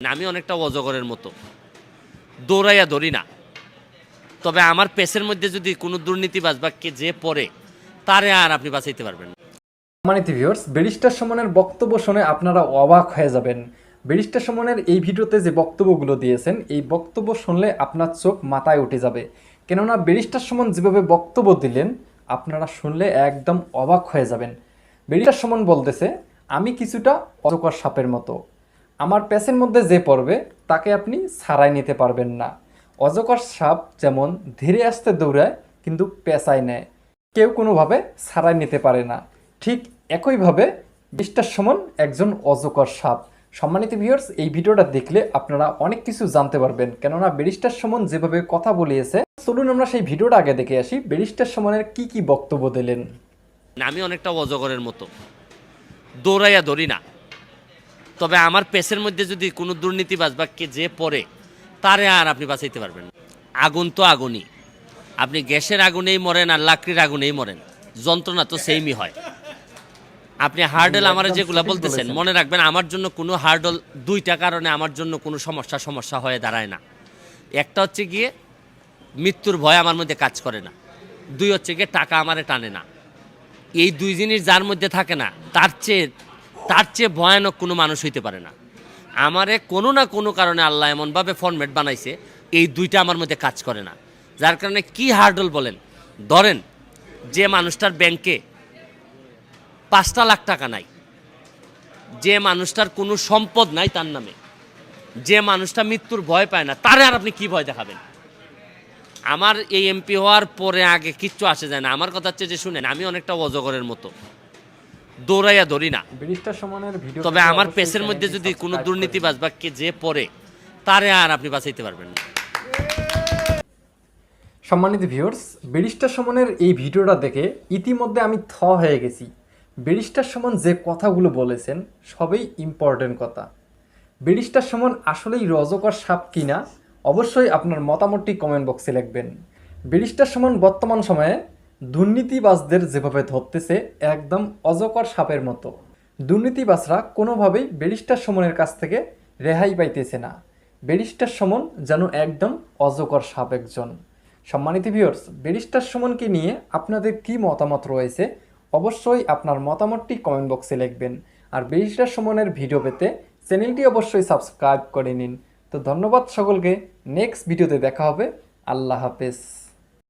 আমি অনেকটা অজগরের মতো। দৌড়াইয়া ধরি না। তবে আমার পেছের মধ্যে যদি কোনো দুর্নীতিবাজ বা কে যে পড়ে, তারে আর আপনি বাঁচাইতে পারবেন। সম্মানিত ভিউয়ার্স ব্যারিস্টার সুমনের বক্তব্য শুনে আপনারা অবাক হয়ে যাবেন। ব্যারিস্টার সুমনের এই ভিডিওতে যে বক্তব্যগুলো দিয়েছেন, এই বক্তব্য শুনলে আপনার চোখ মাথায় উঠে যাবে। কেননা ব্যারিস্টার সুমন যেভাবে বক্তব্য দিলেন, আপনারা শুনলে একদম অবাক হয়ে যাবেন। ব্যারিস্টার সুমন বলতেছে, আমি কিছুটা অজকর সাপের মতো। আমার প্যাসের মধ্যে যে পড়বে, তাকে আপনি ছাড়াই নিতে পারবেন না। অজকর সাপ যেমন ধীরে আসতে দৌড়ায়, কিন্তু পেঁচায় নেয়। কেউ কোনোভাবে ছাড়াই নিতে পারে না। ঠিক একইভাবে মিস্টার সুমন একজন অজকর সাপ। সম্মানিত ভিউয়ার্স এই ভিডিওটা দেখলে আপনারা অনেক কিছু জানতে পারবেন। কেননা ব্যারিস্টার সুমন যেভাবে কথা বলিয়েছে, চলুন আমরা সেই ভিডিওটা আগে দেখে আসি। ব্যারিস্টার সুমনের কি কি বক্তব্য দিলেন? আমি অনেকটা অজগরের মতো। দৌড়াইয়া ধরি না। তবে আমার পেছের মধ্যে যদি কোনো দুর্নীতিবাজ বা কে যে পড়ে তারে আর আপনি বাঁচাইতে পারবেন আগুন তো আগুনই। আপনি গ্যাসের আগুনেই মরেন আর লাকড়ির আগুনেই মরেন। যন্ত্রণা তো সেমই হয়। আপনি হার্ডেল আমার যেগুলো বলতেছেন মনে রাখবেন আমার জন্য কোনো হার্ডল দুইটা কারণে আমার জন্য কোনো সমস্যা সমস্যা হয়ে দাঁড়ায় না। একটা হচ্ছে গিয়ে মৃত্যুর ভয় আমার মধ্যে কাজ করে না। দুই হচ্ছে গিয়ে টাকা আমারে টানে না। এই দুই জিনিস যার মধ্যে থাকে না তার চেয়ে তার চেয়ে ভয়ানক কোনো মানুষ হইতে পারে না। আমারে কোনো না কোনো কারণে আল্লাহ এমনভাবে ফর্মেট বানাইছে, এই দুইটা আমার মধ্যে কাজ করে না। যার কারণে কি হার্ডল বলেন? ধরেন, যে মানুষটার ব্যাংকে পাঁচটা লাখ টাকা নাই, যে মানুষটার কোনো সম্পদ নাই তার নামে, যে মানুষটা মৃত্যুর ভয় পায় না, তারে আর আপনি কি ভয় দেখাবেন? আমার এই এমপি হওয়ার পরে আগে কিচ্ছু আসে যায় না। আমার কথা হচ্ছে যে শুনেন, আমি অনেকটা অজগরের মতো। দৌড়াইয়া ধরি না। তবে আমার পেছের মধ্যে যদি কোনো দুর্নীতিবাজ বা কে যে পড়ে তারে আর আপনি বাঁচাইতে পারবেন না। সম্মানিত ভিউয়ার্স ব্যারিস্টার সুমনের এই ভিডিওটা দেখে ইতিমধ্যে আমি থ হয়ে গেছি। ব্যারিস্টার সুমন যে কথাগুলো বলেছেন সবই ইম্পর্টেন্ট কথা। ব্যারিস্টার সুমন আসলেই রজকর সাপ কিনা অবশ্যই আপনার মতামতটি কমেন্ট বক্সে লিখবেন। ব্যারিস্টার সুমন বর্তমান সময়ে দুর্নীতিবাজদের যেভাবে ধরতেছে, একদম অজকর সাপের মতো। দুর্নীতিবাজরা কোনোভাবেই ব্যারিস্টার সুমনের কাছ থেকে রেহাই পাইতেছে না। ব্যারিস্টার সমন যেন একদম অজকর সাপ একজন। সম্মানিত ভিউয়ার্স ব্যারিস্টার সুমনকে নিয়ে আপনাদের কি মতামত রয়েছে, অবশ্যই আপনার মতামতটি কমেন্ট বক্সে লিখবেন। আর ব্যারিস্টার সুমনের ভিডিও পেতে চ্যানেলটি অবশ্যই সাবস্ক্রাইব করে নিন। তো ধন্যবাদ সকলকে নেক্সট ভিডিওতে দেখা হবে। আল্লাহ হাফেজ।